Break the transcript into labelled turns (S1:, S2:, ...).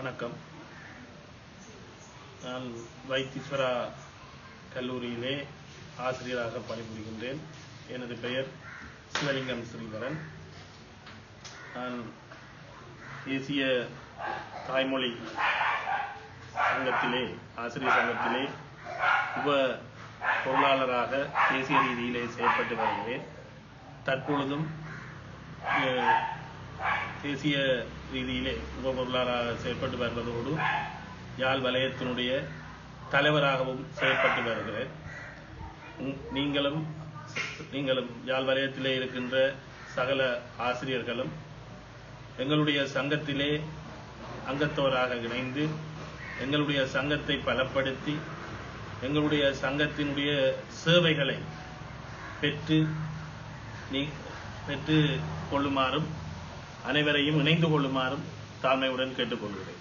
S1: வணக்கம். நான் வைத்தீஸ்வரா கல்லூரியிலே ஆசிரியராக பணிபுரிகின்றேன். எனது பெயர் சிவலிங்கம் ஸ்ரீதரன். நான் தேசிய தாய்மொழி சங்கத்திலே ஆசிரியர் சங்கத்திலே உப பொருளாளராக தேசிய ரீதியிலே செயல்பட்டு வருகிறேன். தற்பொழுதும் தேசிய ரீதியிலே உப பொருளாளராக செயல்பட்டு வருவதோடு யாழ் வலயத்தினுடைய தலைவராகவும் செயல்பட்டு வருகிறேன். நீங்களும் நீங்களும் யாழ் வலயத்திலே இருக்கின்ற சகல ஆசிரியர்களும் எங்களுடைய சங்கத்திலே அங்கத்தவராக இணைந்து எங்களுடைய சங்கத்தை பலப்படுத்தி எங்களுடைய சங்கத்தினுடைய சேவைகளை பெற்று நீ பெற்று கொள்ளுமாறும் அனைவரையும் இணைந்து கொள்ளுமாறும் தாழ்மையுடன் கேட்டுக்கொள்கிறேன்.